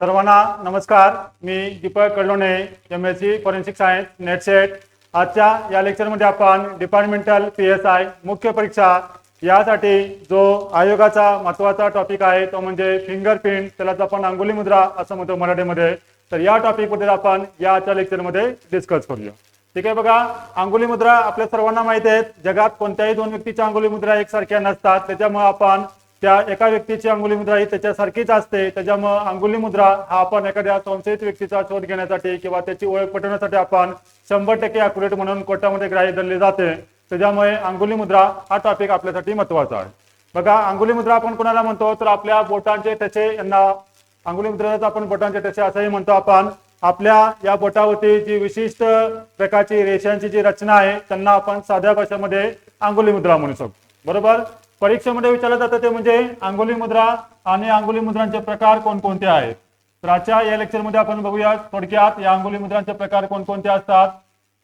सर्वांना नमस्कार. मी Deepak Kadlone M S C forensic science NET SET आजच्या या लेक्चरमध्ये आपण डिपार्टमेंटल पी एस आय मुख्य परीक्षा यासाठी जो आयोगाचा महत्त्वाचा टॉपिक आहे तो म्हणजे फिंगरप्रिंट त्यालाच आपण अंगुली मुद्रा असं म्हणतो मराठीमध्ये तर या टॉपिकबद्दल आपण या आजच्या लेक्चरमध्ये डिस्कस करूया. ठीक आहे बघा अंगुली मुद्रा आपल्या सर्वांना माहिती आहेत जगात कोणत्याही दोन व्यक्तीच्या अंगुली मुद्रा एकसारख्या नसतात त्याच्यामुळे आपण त्या एका व्यक्तीची अंगुली मुद्रा ही त्याच्यासारखीच असते. त्याच्यामुळे अंगुली मुद्रा हा आपण एखाद्या संशयित व्यक्तीचा शोध घेण्यासाठी किंवा त्याची ओळख पटवण्यासाठी आपण शंभर टक्के अॅक्युरेट म्हणून कोर्टामध्ये ग्राह्य धरले जाते. त्याच्यामुळे अंगुली मुद्रा हा टॉपिक आपल्यासाठी महत्त्वाचा आहे. बघा अंगुली मुद्रा आपण कोणाला म्हणतो? तर आपल्या बोटांचे ठसे यांना अंगुली मुद्रेचा आपण बोटांचे ठसे असंही म्हणतो आपण. आपल्या या बोटावरती जी विशिष्ट प्रकारची रेषांची जी रचना आहे त्यांना आपण साध्या भाषेमध्ये अंगुली मुद्रा म्हणू शकतो. बरोबर? परीक्षेमध्ये विचारलं जातं ते म्हणजे अंगोली मुद्रा आणि अंगोली मुद्रांचे प्रकार कोणकोणते आहेत? तर आजच्या या लेक्चरमध्ये आपण बघूया थोडक्यात या अंगोली मुद्रांचे प्रकार कोणकोणते असतात.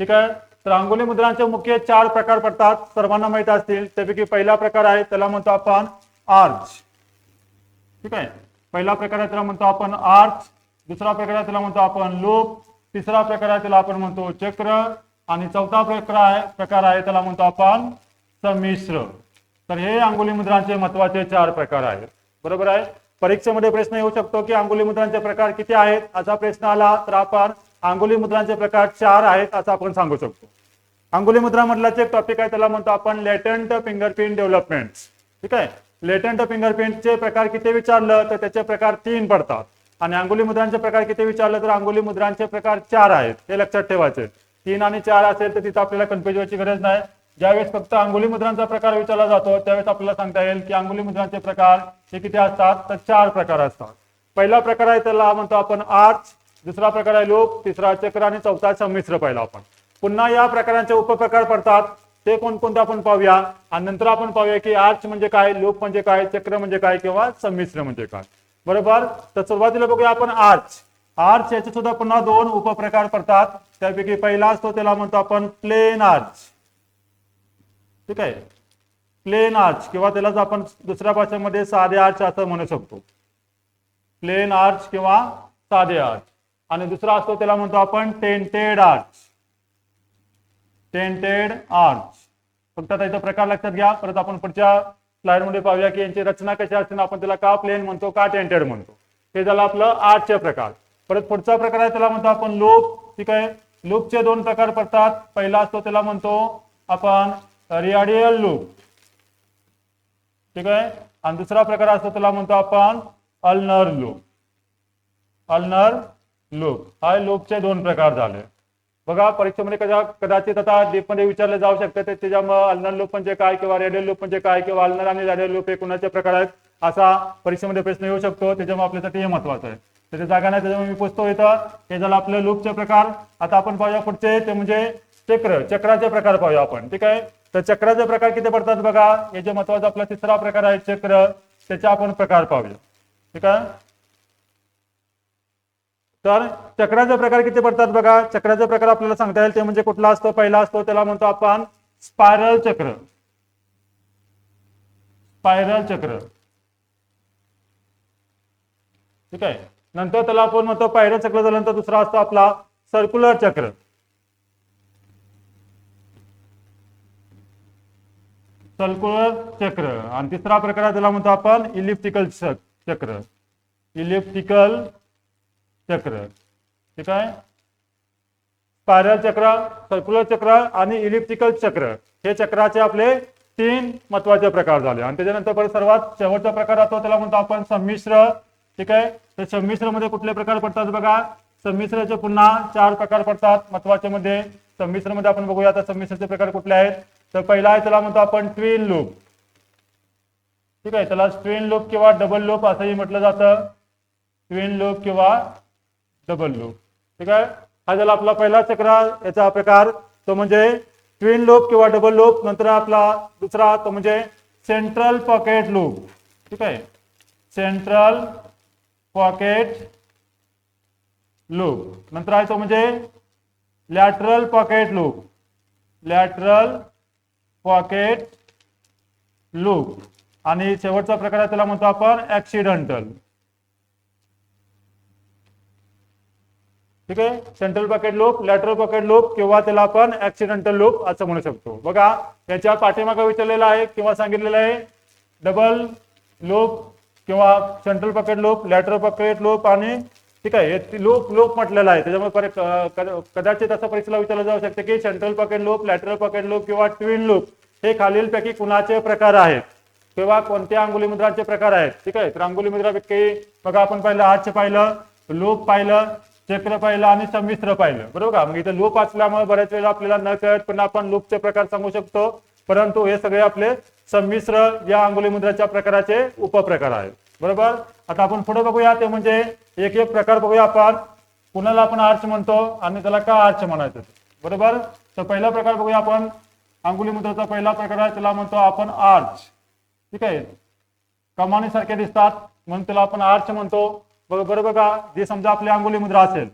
ठीक आहे? तर अंगोली मुद्रांचे मुख्य चार प्रकार पडतात. सर्वांना माहीत असतील. त्यापैकी पहिला प्रकार आहे त्याला म्हणतो आपण आर्च ठीक आहे? पहिला प्रकार आहे त्याला म्हणतो आपण आर्च दुसरा प्रकार आहे त्याला म्हणतो आपण लोप तिसरा प्रकार आहे त्याला आपण म्हणतो चक्र. आणि चौथा प्रकार आहे प्रकार आहे त्याला म्हणतो आपण संमिश्र. तर हे अंगुली मुद्रांचे महत्त्वाचे चार प्रकार आहेत. बरोबर आहे? परीक्षेमध्ये प्रश्न येऊ शकतो की अंगुली मुद्रांचे प्रकार किती आहेत? असा प्रश्न आला तर आपण अंगुली मुद्रांचे प्रकार चार आहेत असं आपण सांगू शकतो. अंगुली मुद्रा मधलाच एक टॉपिक आहे त्याला म्हणतो आपण लेटंट फिंगरप्रिंट डेव्हलपमेंट ठीक आहे? लेटंट फिंगरप्रिंटचे प्रकार किती विचारलं तर त्याचे प्रकार तीन पडतात. आणि अंगुली मुद्रांचे प्रकार किती विचारलं तर अंगुली मुद्रांचे प्रकार चार आहेत. हे लक्षात ठेवायचे. तीन आणि चार असेल तर तिथं आपल्याला कन्फ्युज व्हायची गरज नाही. ज्यावेळेस फक्त अंगुली मुद्रांचा प्रकार विचारला जातो त्यावेळेस आपल्याला सांगता येईल की अंगुली मुद्रांचे प्रकार हे किती असतात? तर चार प्रकार असतात. पहिला प्रकार आहे त्याला म्हणतो आपण आर्च दुसरा प्रकार आहे लोक तिसरा चक्र आणि चौथा संमिश्र पाहिला आपण. पुन्हा या प्रकारांचे उपप्रकार पडतात. ते कोणकोणते आपण पाहूया? आणि नंतर आपण पाहूया की आर्च म्हणजे काय लोक म्हणजे काय चक्र म्हणजे काय किंवा संमिश्र म्हणजे काय. बरोबर? तर सुरुवातीला बघूया आपण आर्च आर्च याचे सुद्धा पुन्हा दोन उपप्रकार पडतात. त्यापैकी पहिला असतो त्याला म्हणतो आपण प्लेन आर्च. ठीक आहे? प्लेन आर्च किंवा त्यालाच आपण दुसऱ्या भाषेमध्ये साधे आर्च असं म्हणू शकतो. प्लेन आर्च किंवा साधे आर्च आणि दुसरा असतो त्याला म्हणतो आपण टेंटेड आर्च टेंटेड आर्च फक्त आता प्रकार लक्षात घ्या. परत आपण पुढच्या स्लाइडमध्ये पाहूया की यांची रचना कशी असते आपण त्याला का प्लेन म्हणतो का टेंटेड म्हणतो. हे झालं आपलं आर्टचे प्रकार. परत पुढचा प्रकार आहे त्याला म्हणतो आपण लूप ठीक आहे? लूपचे दोन प्रकार पडतात. पहिला असतो त्याला म्हणतो आपण रियाडियल लूप ठीक आहे आणि दुसरा प्रकार असतो त्याला म्हणतो आपण अल्नर लूप अल्नर लूप हा लूपचे दोन प्रकार झाले। बघा परीक्षेमध्ये कदा कदाचित आता डीपमध्ये विचारले जाऊ शकते ते त्याच्यामुळे अल्नर लूप म्हणजे काय किंवा रेडियल लूप म्हणजे काय किंवा अल्नर आणि रेडियल लूप हे कुणाचे प्रकार आहेत असा परीक्षेमध्ये प्रश्न येऊ शकतो. त्याच्यामुळे आपल्यासाठी हे महत्वाचं आहे. त्याच्या जागा नाही त्याच्यामुळे मी पुसतो इथं. हे झालं आपलं लूपचे प्रकार. आता आपण पाहूया पुढचे. ते म्हणजे चक्र. चक्राचे प्रकार पाहूया आपण. ठीक आहे? तर चक्राचे प्रकार किती पडतात बघा? हे जे महत्त्वाचा आपला तिसरा प्रकार आहे चक्र. त्याचे आपण प्रकार पाहूया. ठीक आहे? तर चक्राचे प्रकार किती पडतात बघा? चक्राचे प्रकार आपल्याला सांगता येईल. ते म्हणजे कुठला असतो? पहिला असतो त्याला म्हणतो आपण स्पायरल चक्र. स्पायरल चक्र. ठीक आहे? नंतर त्याला आपण म्हणतो पायरल चक्र झाल्यानंतर दुसरा असतो आपला सर्क्युलर चक्र. सर्क्युलर चक्र. आणि तिसरा प्रकार आहे त्याला म्हणतो आपण इलिप्टिकल चक्र. इलिप्टिकल चक्र. ठीक आहे? स्पायरल चक्र सर्क्युलर चक्र आणि इलिप्टिकल चक्र. हे चक्राचे आपले तीन महत्त्वाचे प्रकार झाले. आणि त्याच्यानंतर परत सर्वात शेवटचा प्रकार असतो त्याला म्हणतो आपण संमिश्र. ठीक आहे? तर संमिश्रमध्ये कुठले प्रकार पडतात बघा? संमिश्राचे पुन्हा चार प्रकार पडतात महत्त्वाचे मध्ये. संमिश्रमध्ये आपण बघूया आता संमिश्राचे प्रकार कुठले आहेत? तर पहिला आहे त्याला म्हणतो आपण ट्विन लूप ठीक आहे त्याला ट्विन लूप किंवा डबल लूप असंही म्हटलं जातं. ट्विन लूप किंवा डबल लूप ठीक आहे? हा झाला आपला पहिला चक्र याचा प्रकार. तो म्हणजे ट्विन लूप किंवा डबल लूप नंतर आपला दुसरा तो म्हणजे सेंट्रल पॉकेट लूप ठीक आहे? सेंट्रल पॉकेट लूप नंतर आहे तो म्हणजे lateral pocket loop lateral pocket loop आणि शेवटचा प्रकार आहे त्याला म्हणतो आपण ऍक्सिडेंटल ठीक आहे? Central pocket loop lateral pocket loop किंवा त्याला आपण ऍक्सिडेंटल लूप असं म्हणू शकतो. बघा याच्या पाठीमागं विचारलेलं आहे किंवा सांगितलेलं आहे डबल लूप किंवा central pocket loop lateral pocket loop आणि ठीक आहे हे लूप लोप म्हटलेलं आहे. त्याच्यामुळे कदाचित असं परीक्षेला विचारलं जाऊ शकते की central pocket loop lateral pocket loop किंवा ट्विन लूप हे खालीलपैकी कुणाचे प्रकार आहेत? किंवा कोणत्या अंगुली मुद्रांचे प्रकार आहेत? ठीक आहे तर अंगुली मुद्रापैकी बघा आपण पाहिलं आजचे पाहिलं लोप पाहिलं चक्र पाहिलं आणि संमिश्र पाहिलं. बरोबर का? मग इथे लूप असल्यामुळे बऱ्याच वेळेला आपल्याला न कळत पण आपण लूपचे प्रकार सांगू शकतो. परंतु हे सगळे आपले संमिश्र या अंगुली मुद्राच्या प्रकाराचे उपप्रकार आहेत. बरोबर? आता आपण पुढे बघूया ते म्हणजे एक एक प्रकार बघूया आपण. कुणाला आपण आर्च म्हणतो आणि त्याला का आर्च म्हणायचं? बरोबर? तर पहिला प्रकार बघूया आपण. अंगुली मुद्राचा पहिला प्रकार आहे त्याला म्हणतो आपण आर्च. ठीक आहे? कमानीसारखे दिसतात म्हणून त्याला आपण आर्च म्हणतो. बरोबर बघा जे समजा आपली अंगुली मुद्रा असेल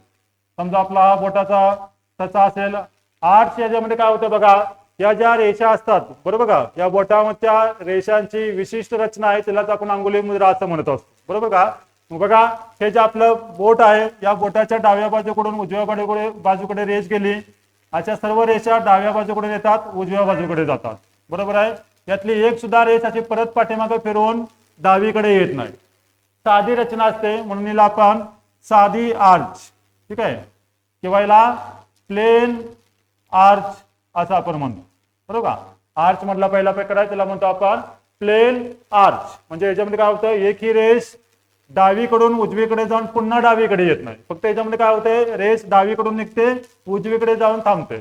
समजा आपला हा बोटाचा त्याचा असेल आर्च याच्यामध्ये काय होतं बघा? या ज्या रेषा असतात बरोबर का? या बोटामधल्या रेषांची विशिष्ट रचना आहे त्यालाच आपण अंगुली मुद्रा असं म्हणत असतो बरोबर का? बघा हे जे आपलं बोट आहे या बोटाच्या डाव्या बाजूकडून उजव्या बाजूकडे बाजूकडे रेष गेली. अशा सर्व रेषा डाव्या बाजूकडे येतात उजव्या बाजूकडे जातात. बरोबर आहे? यातली एक सुद्धा रेष अशी परत पाठीमागे फिरवून डावीकडे येत नाही. साधी रचना असते म्हणून हिला आपण साधी आर्च ठीक आहे? किंवा हिला प्लेन आर्च असं आपण म्हणतो. बरोबर का? आर्च मधला पहिला प्रकार आहे त्याला म्हणतो आपण प्लेन आर्च म्हणजे याच्यामध्ये काय होतं? एक ही रेस डावीकडून उजवीकडे जाऊन पुन्हा डावीकडे येत नाही. फक्त याच्यामध्ये काय होतंय? रेस डावीकडून निघते उजवीकडे जाऊन थांबते.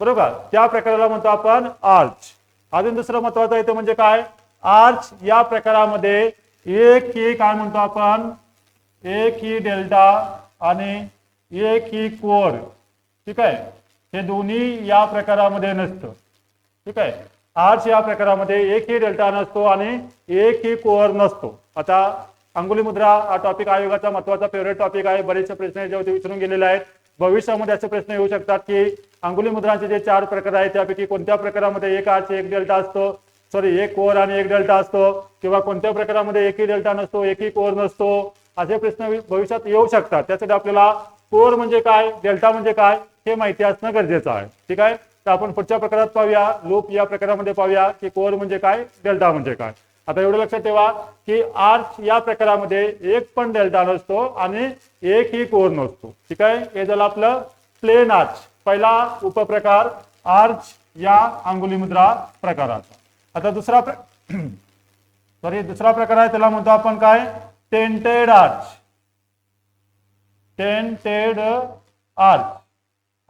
बरोबर का? त्या प्रकाराला म्हणतो आपण आर्च अजून दुसरं महत्वाचं येतं म्हणजे काय? आर्च या प्रकारामध्ये एक ही काय म्हणतो आपण? एक ही डेल्टा आणि एक ही कोर. ठीक आहे? हे दोन्ही या प्रकारामध्ये नसतं. ठीक आहे? आज या प्रकारामध्ये एक ही डेल्टा नसतो आणि एक ही कोअर नसतो. आता अंगुली मुद्रा हा टॉपिक आयोगाचा महत्त्वाचा फेवरेट टॉपिक आहे. बरेचसे प्रश्न याच्यावरती विचारून गेलेले आहेत. भविष्यामध्ये असे प्रश्न येऊ शकतात की अंगुली मुद्रांचे जे चार प्रकार आहेत त्यापैकी कोणत्या प्रकारामध्ये एक आर्च एक डेल्टा असतो? सॉरी एक कोअर आणि एक डेल्टा असतो. किंवा कोणत्या प्रकारामध्ये एकही डेल्टा नसतो एकही कोअर नसतो? असे प्रश्न भविष्यात येऊ शकतात. त्यासाठी आपल्याला कोअर म्हणजे काय डेल्टा म्हणजे काय हे माहिती असणं गरजेचं आहे. ठीक आहे? तर आपण पुढच्या प्रकारात पाहूया. लूप या प्रकारामध्ये पाहूया की कोअर म्हणजे काय डेल्टा म्हणजे काय. आता एवढं लक्षात ठेवा की आर्च या प्रकारामध्ये एक पण डेल्टा नसतो आणि एक ही कोर नसतो. ठीक आहे? हे झालं आपलं प्लेन आर्च. पहिला उपप्रकार आर्च या अंगुली मुद्रा प्रकाराचा. आता दुसरा सॉरी दुसरा प्रकार आहे त्याला म्हणतो आपण काय? Tented arch. Tented arch.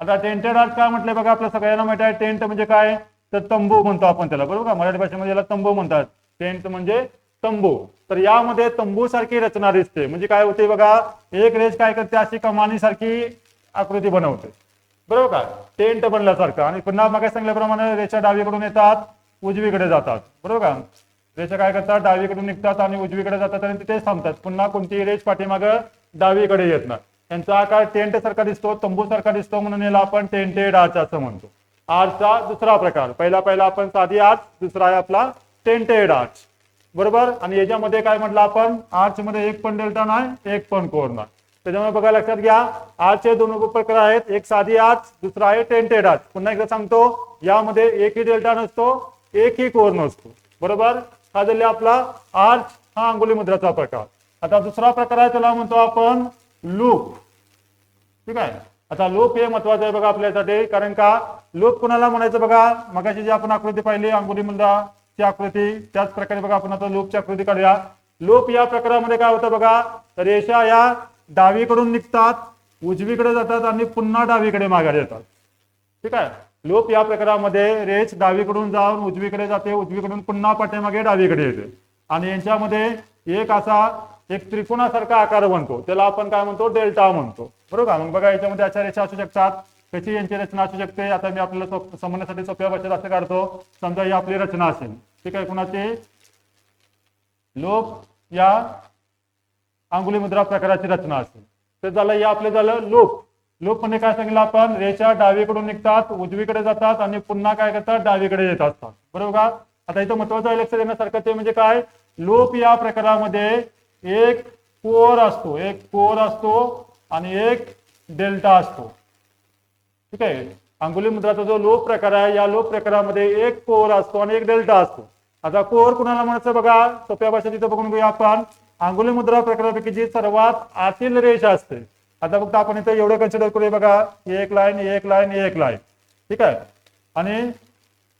आता टेंटेड आर्ट काय म्हटलंय बघा आपल्या सगळ्यांना माहिती आहे टेंट म्हणजे काय? तर तंबू म्हणतो आपण त्याला बरोबर? का मराठी भाषेमध्ये याला तंबू म्हणतात. टेंट म्हणजे तंबू. तर यामध्ये तंबू सारखी रचना दिसते. म्हणजे काय होते बघा एक रेस काय करते? अशी कमानी सारखी आकृती बनवते. बरोबर का? टेंट बनल्यासारखं. आणि पुन्हा मग सांगल्याप्रमाणे रेषा डावीकडून येतात उजवीकडे जातात. बरोबर का? रेषा काय करतात? डावीकडून निघतात आणि उजवीकडे जातात आणि तिथेच थांबतात. पुन्हा कोणतीही रेष पाठीमागं डावीकडे येत नाही. त्यांचा आकार टेंट सारखा दिसतो तंबू सारखा दिसतो म्हणून याला आपण टेंटेड आर्च असं म्हणतो. आर्चचा दुसरा प्रकार. पहिला पहिला आपण साधी आर्च दुसरा आहे आपला टेंटेड आर्च. बरोबर? आणि याच्यामध्ये काय म्हटलं आपण? आर्च मध्ये एक पण डेल्टा नाही एक पण कोर नाही. त्याच्यामुळे बघा लक्षात घ्या आर्चचे दोन उपप्रकार आहेत. एक साधी आर्च दुसरा आहे टेंटेड आर्च. पुन्हा एकदा सांगतो यामध्ये एकही डेल्टा नसतो एकही कोर नसतो. बरोबर? हा झाला आपला आर्च हा अंगुली मुद्राचा प्रकार. आता दुसरा प्रकार आहे त्याला म्हणतो आपण लोप ठीक आहे? आता लोप हे महत्वाचं आहे बघा आपल्यासाठी. कारण का? लोप कुणाला म्हणायचं बघा? मगाशी जी आपण आकृती पाहिली अंगुली मुलाची आकृती त्याच प्रकारे बघा आपण आता लूपची आकृती काढूया. लोप या प्रकारामध्ये काय होतं बघा? रेषा या डावीकडून निघतात उजवीकडे जातात आणि पुन्हा डावीकडे माघारी येतात. ठीक आहे? लोप या प्रकारामध्ये रेष डावीकडून जाऊन उजवीकडे जाते उजवीकडून पुन्हा पाठीमागे डावीकडे येते. आणि यांच्यामध्ये एक असा एक त्रिकोणासारखा आकार बनतो. त्याला आपण काय म्हणतो? डेल्टा म्हणतो. बरोबर? का मग बघा याच्यामध्ये अशा रेषा असू शकतात कशी यांची रचना असू शकते. आता मी आपल्याला सोप- समजण्यासाठी सोप्या भाषेत असं काढतो. समजा ही आपली रचना असेल. ठीक आहे? कुणाची? लोक या अंगुली मुद्रा प्रकाराची रचना असेल. तर झालं या आपलं झालं लोक लोक म्हणजे काय सांगितलं आपण? रेषा डावीकडून निघतात उजवीकडे जातात आणि पुन्हा काय करतात? डावीकडे येत असतात. बरोबर? का आता इथं महत्वाचं आहे लक्ष देण्यासारखं ते म्हणजे काय? लोप या प्रकारामध्ये एक कोर असतो एक कोर असतो आणि एक डेल्टा असतो. ठीक आहे? अंगुली मुद्राचा जो लोप प्रकार आहे या लोप प्रकारामध्ये एक कोर असतो आणि एक डेल्टा असतो. आता कोर कुणाला म्हणायचं बघा? सोप्या भाषेत इथं बघून घेऊया आपण. अंगुली मुद्रा प्रकारापैकी जी सर्वात आतील रेषा असते. आता फक्त आपण इथं एवढं कन्सिडर करूया बघा. एक लाईन एक लाईन एक लाईन. ठीक आहे? आणि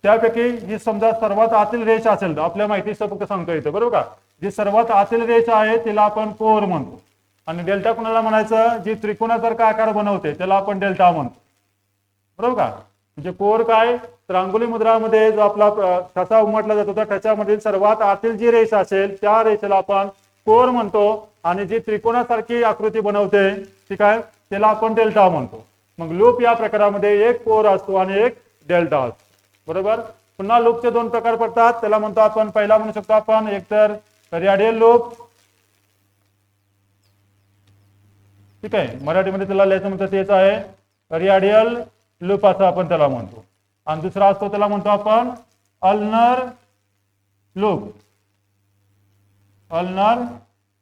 त्यापैकी ही समजा सर्वात आतील रेष असेल तर आपल्या माहितीचं फक्त सांगतो इथं. बरोबर का? जी सर्वात आतील रेष आहे तिला आपण कोर म्हणतो. आणि डेल्टा कुणाला म्हणायचं? जी त्रिकोणासारखा आकार बनवते त्याला आपण डेल्टा म्हणतो. बरोबर का? म्हणजे कोर काय? रांगोली मुद्रामध्ये जो आपला ठसा उमटला जातो त्या ठशामधील सर्वात आतील जी रेष असेल त्या रेषेला आपण कोर म्हणतो. आणि जी त्रिकोणासारखी आकृती बनवते ठीक आहे त्याला आपण डेल्टा म्हणतो. मग लूप या प्रकारामध्ये एक कोर असतो आणि एक डेल्टा असतो. बरोबर? पुन्हा लूपचे दोन प्रकार पडतात. त्याला म्हणतो आपण पहिला म्हणू शकतो आपण एकतर रेडियल लूप ठीक आहे मराठीमध्ये त्याला लिहायचं म्हणतात तेच आहे. रियाडियल लूप असं आपण त्याला म्हणतो. आणि दुसरा असतो त्याला म्हणतो आपण अल्नर लूप. Ulnar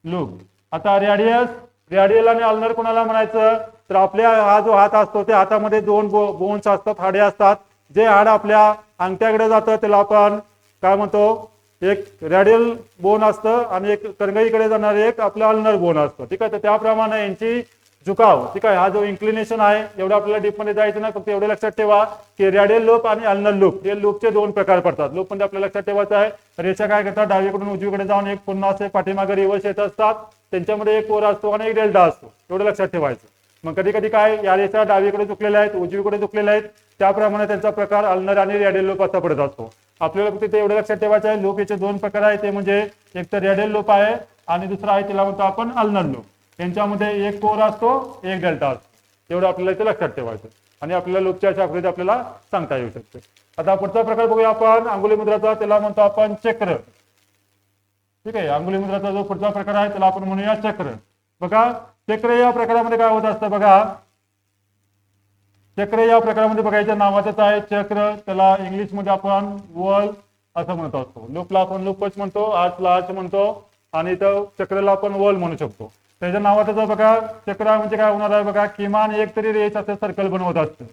loop. आता रॅडियस रॅडियल आणि अल्नर कोणाला म्हणायचं? तर आपल्या हा जो हात असतो त्या हातामध्ये दोन बो बोन्स असतात हाडे असतात. जे हाड आपल्या अंगठ्याकडे जातं त्याला आपण काय म्हणतो? एक रॅडियल बोन असतं आणि एक करंगईकडे जाणार एक आपलं अल्नर बोन असतं. ठीक आहे? तर त्याप्रमाणे यांची झुकाव ठीक आहे? हा जो इन्क्लिनेशन आहे एवढं आपल्याला डीपमध्ये जायचं नाही फक्त एवढं लक्षात ठेवा की रॅडियल लूप आणि अल्नर लूप हे लूपचे दोन प्रकार पडतात. लूप म्हणजे आपल्याला लक्षात ठेवायचं आहे रेषा काय करतात? डावीकडून उजवीकडे जाऊन एक पुन्हा असे पाठीमागे रिवर्स येत असतात. त्यांच्यामध्ये एक कोर असतो आणि एक डेल्टा असतो. एवढं लक्षात ठेवायचं. मग कधी कधी काय या रेषा डावीकडे चुकलेल्या आहेत उजवीकडे चुकलेल्या आहेत त्याप्रमाणे त्यांचा प्रकार अल्नर आणि रॅडियल लूप असा पडत असतो. आपल्याला फक्त ते एवढं लक्षात ठेवायचं आहे लूप याचे दोन प्रकार आहेत ते म्हणजे एक तर रेडेल लोप आहे आणि दुसरा आहे त्याला म्हणतो आपण अल्नर लोप. यांच्यामध्ये एक कोर असतो एक डेल्टा असतो. एवढं आपल्याला इथे लक्षात ठेवायचं आणि आपल्याला लोपच्या आकृती आपल्याला सांगता येऊ शकते. आता पुढचा प्रकार बघूया आपण अंगुली मुद्राचा त्याला म्हणतो आपण चक्र. ठीक आहे अंगुली मुद्राचा जो पुढचा प्रकार आहे त्याला आपण म्हणूया चक्र. बघा चक्र या प्रकारामध्ये काय होत असतं बघा चक्र या प्रकारामध्ये बघायच्या नावाचंच आहे चक्र. त्याला इंग्लिशमध्ये आपण वल असं म्हणत असतो. लूपला आपण लूपच म्हणतो आर्चला आर्च म्हणतो आणि इथं चक्रला आपण वल म्हणू शकतो. त्याच्या नावाचं जर बघा चक्र म्हणजे काय होणार आहे बघा किमान एक तरी रेस असे सर्कल बनवत असतं.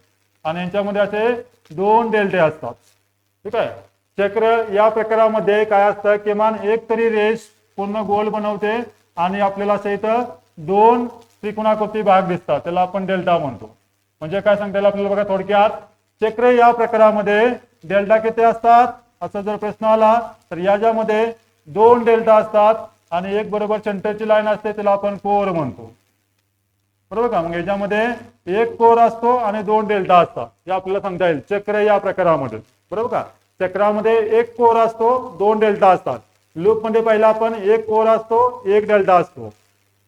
आणि यांच्यामध्ये असे दोन डेल्टे असतात. ठीक आहे? चक्र या प्रकारामध्ये काय असतं किमान एक तरी रेष पूर्ण गोल बनवते आणि आपल्याला असं इथं दोन त्रिकोणाकृती भाग दिसतात. त्याला आपण डेल्टा म्हणतो. म्हणजे काय सांगता येईल आपल्याला बघा थोडक्यात? चक्र या प्रकारामध्ये डेल्टा किती असतात? असा जर प्रश्न आला तर याच्यामध्ये दोन डेल्टा असतात आणि एक बरोबर सेंटरची लाईन असते त्याला आपण कोर म्हणतो. बरोबर का? मग याच्यामध्ये एक कोर असतो आणि दोन डेल्टा असतात. हे आपल्याला सांगता येईल. चक्र या प्रकारामध्ये. बरोबर का? चक्रामध्ये एक कोर असतो दोन डेल्टा असतात. लूपमध्ये पहिला आपण एक कोर असतो एक डेल्टा असतो.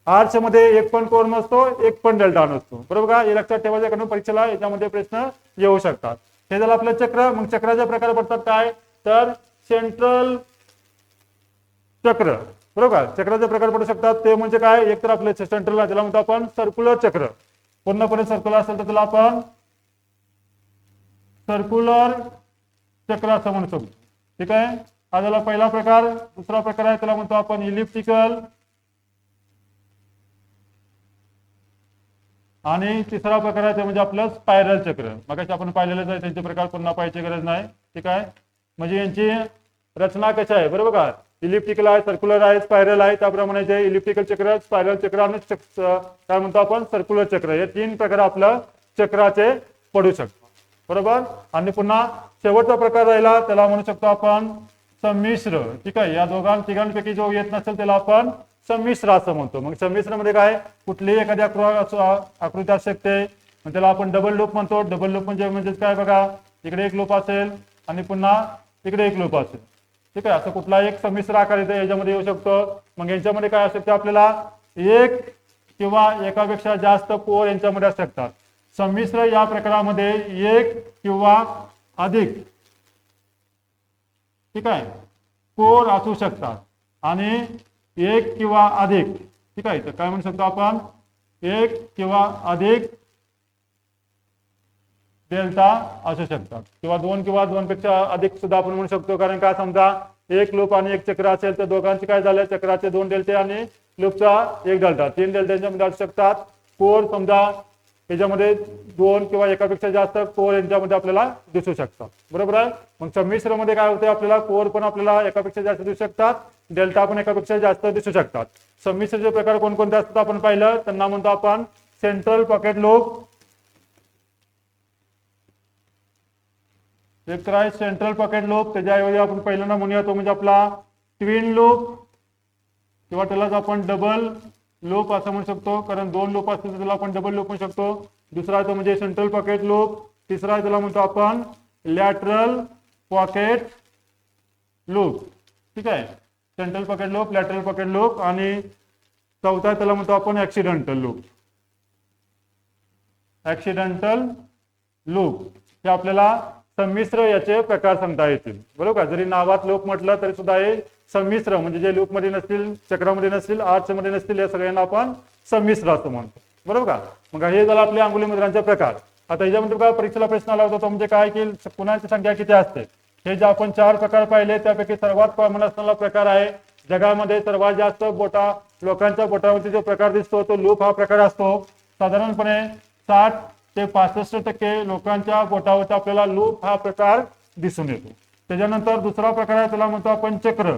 आर्च मध्ये एक पण कोर नसतो एक पण डेल्टा नसतो. बरोबर का? हे लक्षात ठेवायचं कारण परीक्षेला याच्यामध्ये प्रश्न येऊ शकतात. हे झालं आपलं चक्र. मग चक्राचे प्रकार पडतात काय? तर सेंट्रल चक्र. बरोबर का? चक्राचे प्रकार पडू शकतात. ते म्हणजे काय? एक तर आपले सेंट्रल त्याला म्हणतो आपण सर्क्युलर चक्र. पूर्णपणे सर्क्युलर असेल तर त्याला आपण सर्क्युलर चक्र असं म्हणू शकतो. ठीक आहे? हा झाला पहिला प्रकार. दुसरा प्रकार आहे त्याला म्हणतो आपण इलिप्टिकल आणि तिसरा प्रकार आहे ते म्हणजे आपलं स्पायरल चक्र. मग आपण पाहिलेलंच आहे त्यांचे प्रकार पुन्हा पाहायची गरज नाही. ठीक आहे? म्हणजे यांची रचना कशा आहे? बरोबर का? इलिप्टिकल आहे सर्क्युलर आहे स्पायरल आहे. त्याप्रमाणे जे इलिप्टिकल चक्र स्पायरल चक्र आणि काय म्हणतो आपण? सर्क्युलर चक्र. हे तीन प्रकार आपलं चक्राचे पडू शकतो बरोबर? आणि पुन्हा शेवटचा प्रकार राहिला त्याला म्हणू शकतो आपण संमिश्र. ठीक आहे? या दोघां तिघांपैकी जो येत नसेल त्याला आपण संमिश्र असं म्हणतो. मग संमिश्र म्हणजे काय कुठलीही एखादी आकृती असू शकते. मग त्याला आपण डबल लूप म्हणतो. डबल लूप म्हणजे म्हणजेच काय बघा? इकडे एक लूप असेल आणि पुन्हा इकडे एक लूप असेल. ठीक आहे? असं कुठला एक संमिश्र आकार इथे याच्यामध्ये येऊ शकतो. मग यांच्यामध्ये काय असू शकते? आपल्याला एक किंवा एकापेक्षा जास्त कोर यांच्यामध्ये असू शकतात. संमिश्र या प्रकारामध्ये एक किंवा अधिक ठीक आहे? कोर असू शकतात. आणि एक किंवा अधिक. ठीक आहे तर काय म्हणू शकतो आपण? एक किंवा अधिक डेल्टा असू शकतात. किंवा दोन किंवा दोनपेक्षा अधिक सुद्धा आपण म्हणू शकतो. कारण काय समजा एक लूप आणि एक चक्र असेल तर दोघांचे काय झालं? चक्राचे दोन डेल्टे आणि लूपचा एक डेल्टा. तीन डेल्ट्यांच्या मध्ये असू शकतात. कोर समजा याच्यामध्ये दोन किंवा एकापेक्षा जास्त कोर यांच्यामध्ये आपल्याला दिसू शकतात. बरोबर आहे? मग संमिश्रमध्ये काय होते आपल्याला कोर पण आपल्याला एकापेक्षा जास्त दिसू शकतात. डेल्टा पण एकापेक्षा जास्त दिसू शकतात. संमिश्रचे प्रकार कोणकोणते असतात आपण पाहिलं? त्यांना म्हणतो आपण सेंट्रल पॉकेट लोक एक तर आहे सेंट्रल पॉकेट लोक त्याच्याऐवजी आपण पहिल्यांदा म्हणूया तो म्हणजे आपला ट्विन लूप किंवा त्यालाच आपण डबल लोप असं म्हणू शकतो कारण दोन लोप असतील तर त्याला आपण डबल लोप म्हणू शकतो. दुसरा येतो तो म्हणजे सेंट्रल पॉकेट लूप तिसरा आहे त्याला म्हणतो आपण लॅटरल पॉकेट लूप ठीक आहे? Central pocket loop lateral pocket loop आणि चौथा आहे त्याला म्हणतो आपण ऍक्सिडेंटल लूप ऍक्सिडेंटल लूप हे आपल्याला संमिश्र याचे प्रकार सांगता येतील. बरोबर? का जरी नावात लोप म्हटलं तरी सुद्धा हे संमिश्र म्हणजे जे लूपमध्ये नसतील चक्रामध्ये नसतील आर्ट्समध्ये नसतील या सगळ्यांना आपण संमिश्र असं म्हणतो. बरोबर का? मग हे झालं आपले अंगुली मुद्रांचे प्रकार. आता याच्यामध्ये काय परीक्षेला प्रश्न आला होता तो म्हणजे काय की पुण्याची संख्या किती असते? हे जे आपण चार प्रकार पाहिले त्यापैकी सर्वात कॉमन असणारा प्रकार आहे जगामध्ये सर्वात जास्त बोटा लोकांच्या बोटावरती जो प्रकार दिसतो तो लूप हा प्रकार असतो. साधारणपणे साठ ते पासष्ट टक्के लोकांच्या बोटावरती आपल्याला लूप हा प्रकार दिसून येतो. त्याच्यानंतर दुसरा प्रकार आहे त्याला म्हणतो आपण चक्र.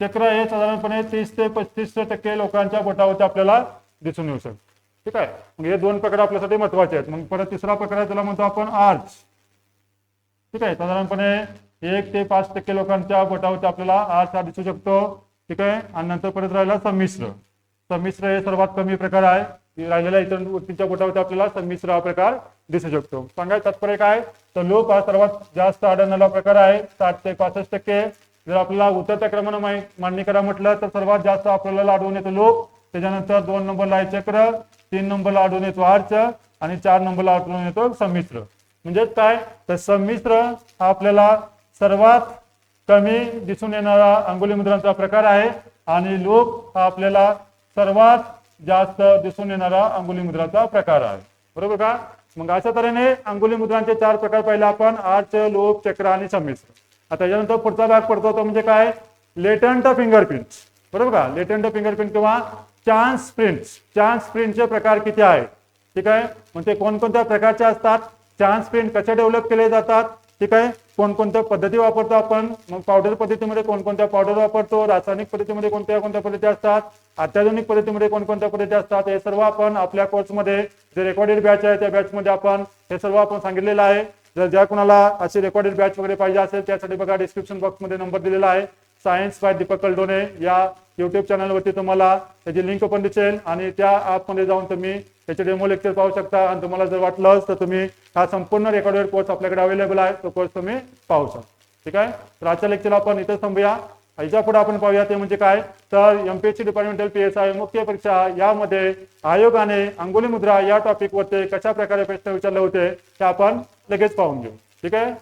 चक्र हे साधारणपणे तीस ते पस्तीस टक्के लोकांच्या बोटावरती आपल्याला दिसून येऊ शकतो. ठीक आहे? मग हे दोन प्रकार आपल्यासाठी महत्त्वाचे आहेत. मग परत तिसरा प्रकार आहे त्याला म्हणतो आपण आर्च. ठीक आहे? साधारणपणे एक ते पाच टक्के लोकांच्या बोटावरती आपल्याला आर्च हा दिसू शकतो. ठीक आहे? आणि नंतर परत राहिला संमिश्र. संमिश्र हे सर्वात कमी प्रकार आहे. राहिलेल्या इतर व्यक्तींच्या बोटावरती आपल्याला संमिश्र हा प्रकार दिसू शकतो. सांगायचं तात्पर्य काय? तर लोप हा सर्वात जास्त आढळणारा प्रकार आहे. साठ ते पासष्ट टक्के. जर आपल्याला उतरत्या क्रमानं मान्य मांडणी करा म्हटलं तर सर्वात जास्त आपल्याला आढळून येतो लोक. त्याच्यानंतर दोन नंबरला आहे चक्र तीन नंबरला आढळून येतो आर्च आणि चार नंबरला आढळून येतो संमिश्र. म्हणजे काय? तर संमिश्र हा आपल्याला सर्वात कमी दिसून येणारा अंगुली मुद्रांचा प्रकार आहे. आणि लोक हा आपल्याला सर्वात जास्त दिसून येणारा अंगुली मुद्राचा प्रकार आहे. बरोबर का? मग अशा तऱ्हेने अंगुली मुद्रांचे चार प्रकार पाहिले आपण आर्च लोप चक्र आणि संमिश्र. आता त्याच्यानंतर पुढचा भाग पडतो तो म्हणजे काय? लेटंट फिंगरप्रिंट बरोबर का? लेटंट फिंगरप्रिंट किंवा चान्स प्रिंट चान्स प्रिंटचे प्रकार किती आहेत? ठीक आहे? मग ते कोणकोणत्या प्रकारचे असतात? चान्स प्रिंट कसे डेव्हलप केले जातात? ठीक आहे? कोणकोणत्या पद्धती वापरतो आपण? मग पावडर पद्धतीमध्ये कोणकोणत्या पावडर वापरतो? रासायनिक पद्धतीमध्ये कोणत्या कोणत्या पद्धती असतात? अत्याधुनिक पद्धतीमध्ये कोणकोणत्या पद्धती असतात? हे सर्व आपण आपल्या कोर्समध्ये जे रेकॉर्डेड बॅच आहे त्या बॅचमध्ये आपण हे सर्व आपण सांगितलेलं आहे. जर ज्या कोणाला असे रेकॉर्डेड बॅच वगैरे पाहिजे असेल त्यासाठी बघा डिस्क्रिप्शन बॉक्समध्ये नंबर दिलेला आहे. सायन्स बाय दीपक कलडोने या युट्यूब चॅनलवरती तुम्हाला त्याची लिंक पण दिसेल आणि त्या ॲपमध्ये जाऊन तुम्ही त्याचे डेमो लेक्चर पाहू शकता. आणि तुम्हाला जर वाटलं तर तुम्ही हा संपूर्ण रेकॉर्डेड कोर्स आपल्याकडे अवेलेबल आहे तो कोर्स तुम्ही पाहू शकता. ठीक आहे? तर आजच्या लेक्चर आपण इथं थांबूया. याच्यापुढे आपण पाहूया ते म्हणजे काय? तर MPSC departmental P S I मुख्य परीक्षा यामध्ये आयोगाने अंगुली मुद्रा या टॉपिकवरती कशा प्रकारे प्रश्न विचारले होते ते आपण लगेच पाहून घेऊ. ठीक आहे?